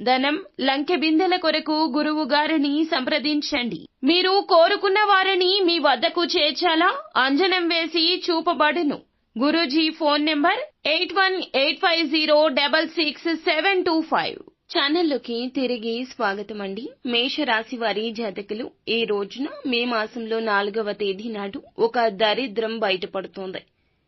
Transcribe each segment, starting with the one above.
ధనం లంకె బిందెల కొరకు గురువు గారిని సంప్రదించండి. మీరు కోరుకున్న వారిని మీ వద్దకు చేర్చాలా? అంజనం వేసి చూపబడును. Guruji phone number eight one eight five zero double six seven two five. ఛానల్లోకి తిరిగి స్వాగతం అండి మేషరాశి వారి జాతకులు ఈ రోజున మే మాసంలో నాలుగవ తేదీ నాడు ఒక దరిద్రం బయటపడుతోంది.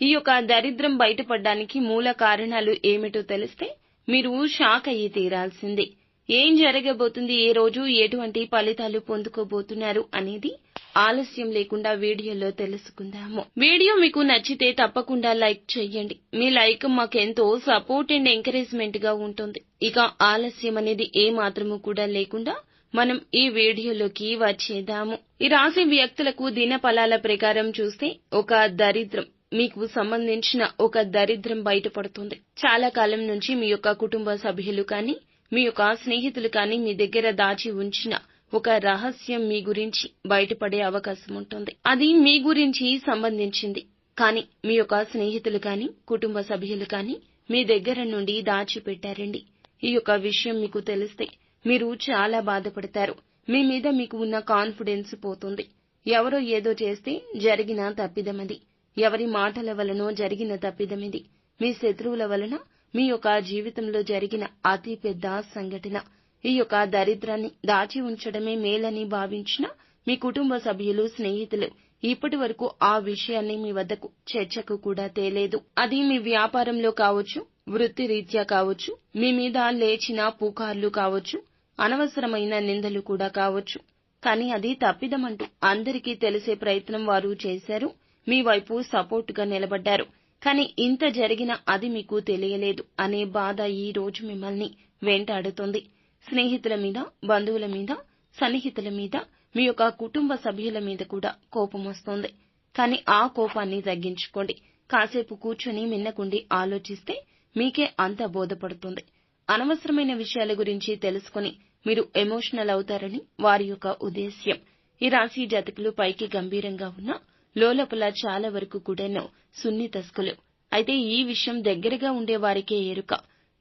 ఈ యొక్క దరిద్రం బయటపడడానికి మూల కారణాలు ఏమిటో తెలిస్తే మీరు షాక్ అయ్యి తీరాల్సిందే. ఏం జరగబోతుంది? ఏ రోజు ఎటువంటి ఫలితాలు పొందుకోబోతున్నారు అనేది ఆలస్యం లేకుండా వీడియోలో తెలుసుకుందాము. వీడియో మీకు నచ్చితే తప్పకుండా లైక్ చేయండి. మీ లైక్ మాకెంతో సపోర్ట్ అండ్ ఎంకరేజ్మెంట్గా ఉంటుంది. ఇక ఆలస్యం అనేది ఏ మాత్రము కూడా లేకుండా మనం ఈ వీడియోలోకి వచ్చేద్దాము. ఈ రాశి వ్యక్తులకు దిన ఫలాల ప్రకారం చూస్తే ఒక దరిద్రం. మీకు సంబంధించిన ఒక దరిద్రం బయటపడుతుంది. చాలా కాలం నుంచి మీ యొక్క కుటుంబ సభ్యులు కానీ మీ యొక్క స్నేహితులు కానీ మీ దగ్గర దాచి ఉంచిన ఒక రహస్యం మీ గురించి బయటపడే అవకాశం ఉంటుంది. అది మీ గురించి సంబంధించింది. కానీ మీ యొక్క స్నేహితులు కానీ కుటుంబ సభ్యులు కానీ మీ దగ్గర నుండి దాచిపెట్టారండి. ఈ యొక్క విషయం మీకు తెలిస్తే మీరు చాలా బాధపడతారు. మీ మీద మీకు ఉన్న కాన్ఫిడెన్స్ పోతుంది. ఎవరో ఏదో చేస్తే జరిగిన తప్పిదమది ఎవరి మాటల వలనో జరిగిన తప్పిదమిది. మీ శత్రువుల వలన మీ యొక్క జీవితంలో జరిగిన అతి పెద్ద సంఘటన. ఈ యొక్క దరిద్రాన్ని దాచి ఉంచడమే మేలని భావించిన మీ కుటుంబ సభ్యులు స్నేహితులు ఇప్పటి వరకు ఆ విషయాన్ని మీ వద్దకు చర్చకు కూడా తేలేదు. అది మీ వ్యాపారంలో కావచ్చు వృత్తి రీత్యా కావచ్చు మీ మీద లేచిన పుకార్లు కావచ్చు అనవసరమైన నిందలు కూడా కావచ్చు. కానీ అది తప్పిదమంటూ అందరికీ తెలిసే ప్రయత్నం వారు చేశారు. మీ వైపు సపోర్టుగా నిలబడ్డారు. కానీ ఇంత జరిగినా అది మీకు తెలియలేదు అనే బాధ ఈ రోజు మిమ్మల్ని వెంటాడుతుంది. స్నేహితుల మీద బంధువుల మీద సన్నిహితుల మీద మీ యొక్క కుటుంబ సభ్యుల మీద కూడా కోపం వస్తుంది. కానీ ఆ కోపాన్ని తగ్గించుకోండి. కాసేపు కూర్చొని మిన్నకుండి ఆలోచిస్తే మీకే అంత బోధపడుతుంది. అనవసరమైన విషయాల గురించి తెలుసుకుని మీరు ఎమోషనల్ అవుతారని వారి యొక్క ఉద్దేశ్యం. ఈ రాశి జాతకులు పైకి గంభీరంగా ఉన్నా లోలోపల చాలా వరకు కూడాను సున్నితస్కులు. అయితే ఈ విషయం దగ్గరగా ఉండేవారికే ఎరుక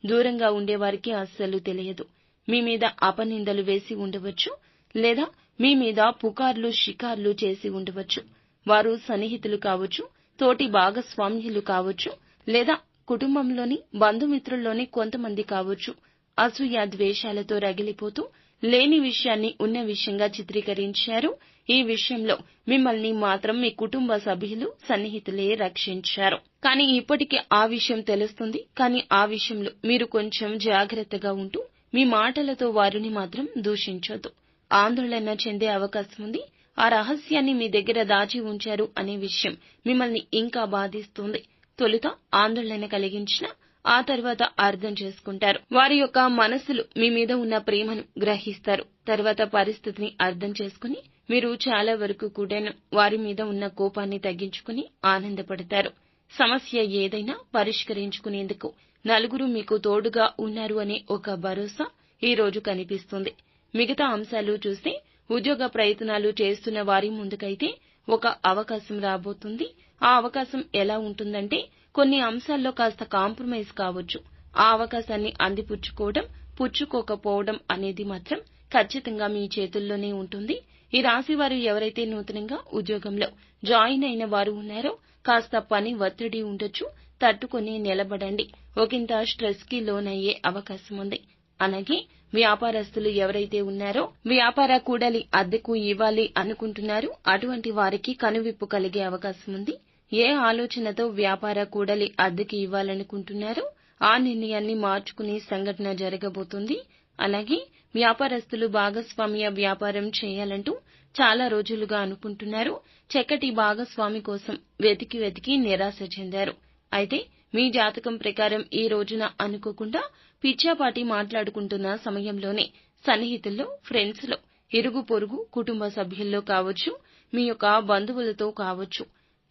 దూరంగా ఉండేవారికి అస్సలు తెలియదు. మీ మీద అపనిందలు వేసి ఉండవచ్చు లేదా మీ మీద పుకార్లు షికార్లు చేసి ఉండవచ్చు. వారు సన్నిహితులు కావచ్చు తోటి భాగస్వామ్యులు కావచ్చు లేదా కుటుంబంలోని బంధుమిత్రుల్లోని కొంతమంది కావచ్చు. అసూయ ద్వేషాలతో రగిలిపోతూ లేని విషయాన్ని ఉన్న విషయంగా చిత్రీకరించారు. ఈ విషయంలో మిమ్మల్ని మాత్రం మీ కుటుంబ సభ్యులు సన్నిహితులే రక్షించారు. కానీ ఇప్పటికీ ఆ విషయం తెలుస్తుంది. కానీ ఆ విషయంలో మీరు కొంచెం జాగ్రత్తగా ఉంటూ మీ మాటలతో వారిని మాత్రం దూషించొద్దు. ఆందోళన చెందే అవకాశం ఉంది. ఆ రహస్యాన్ని మీ దగ్గర దాచి ఉంచారు అనే విషయం మిమ్మల్ని ఇంకా బాధిస్తుంది. తొలుత ఆందోళన కలిగించిన ఆ తర్వాత అర్థం చేసుకుంటారు. వారి యొక్క మనసులు మీ మీద ఉన్న ప్రేమను గ్రహిస్తారు. తర్వాత పరిస్థితిని అర్థం చేసుకుని మీరు చాలా వరకు కూడాను వారి మీద ఉన్న కోపాన్ని తగ్గించుకుని ఆనందపడతారు. సమస్య ఏదైనా పరిష్కరించుకునేందుకు నలుగురు మీకు తోడుగా ఉన్నారు అనే ఒక భరోసా ఈ రోజు కనిపిస్తుంది. మిగతా అంశాలు చూస్తే ఉద్యోగ ప్రయత్నాలు చేస్తున్న వారి ముందుకైతే ఒక అవకాశం రాబోతుంది. ఆ అవకాశం ఎలా ఉంటుందంటే కొన్ని అంశాల్లో కాస్త కాంప్రమైజ్ కావచ్చు. ఆ అవకాశాన్ని అందిపుచ్చుకోవడం పుచ్చుకోకపోవడం అనేది మాత్రం ఖచ్చితంగా మీ చేతుల్లోనే ఉంటుంది. ఈ రాశి వారు ఎవరైతే నూతనంగా ఉద్యోగంలో జాయిన్ అయిన వారు ఉన్నారో కాస్త పని ఒత్తిడి ఉండొచ్చు. తట్టుకొని నిలబడండి. ఒకంత స్ట్రెస్కి లోనయ్యే అవకాశం ఉంది. అలాగే వ్యాపారస్తులు ఎవరైతే ఉన్నారో వ్యాపార కూడలి అద్దెకు ఇవ్వాలి అనుకుంటున్నారు అటువంటి వారికి కనువిప్పు కలిగే అవకాశం ఉంది. ఏ ఆలోచనతో వ్యాపార కూడలి అద్దెకి ఇవ్వాలనుకుంటున్నారో ఆ నిర్ణయాన్ని మార్చుకునే సంఘటన జరగబోతుంది. అలాగే వ్యాపారస్తులు భాగస్వామ్య వ్యాపారం చేయాలంటూ చాలా రోజులుగా అనుకుంటున్నారు. చక్కటి భాగస్వామి కోసం వెతికి వెతికి నిరాశ చెందారు. అయితే మీ జాతకం ప్రకారం ఈ రోజున అనుకోకుండా పిచ్చాపాటి మాట్లాడుకుంటున్న సమయంలోనే సన్నిహితుల్లో ఫ్రెండ్స్లో ఇరుగు పొరుగు కుటుంబ సభ్యుల్లో కావచ్చు మీ యొక్క బంధువులతో కావచ్చు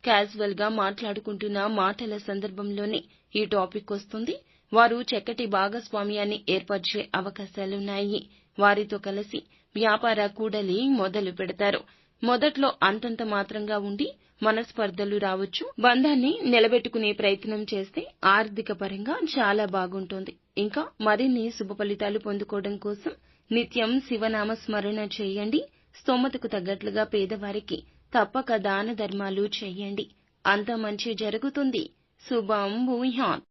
క్యాజువల్గా మాట్లాడుకుంటున్న మాటల సందర్భంలోనే ఈ టాపిక్ వస్తుంది. వారు చక్కటి భాగస్వామ్యాన్ని ఏర్పరిచే అవకాశాలున్నాయి. వారితో కలిసి వ్యాపార కూడలి మొదలు పెడతారు. మొదట్లో అంతంత మాత్రంగా ఉండి మనస్పర్ధలు రావచ్చు. బంధాన్ని నిలబెట్టుకునే ప్రయత్నం చేస్తే ఆర్థిక పరంగా చాలా బాగుంటుంది. ఇంకా మరిన్ని శుభ ఫలితాలు పొందుకోవడం కోసం నిత్యం శివనామ స్మరణ చేయండి. స్తోమతకు తగ్గట్లుగా పేదవారికి తప్పక దాన ధర్మాలు చేయండి. అంత మంచి జరుగుతుంది. శుభం భూయాన్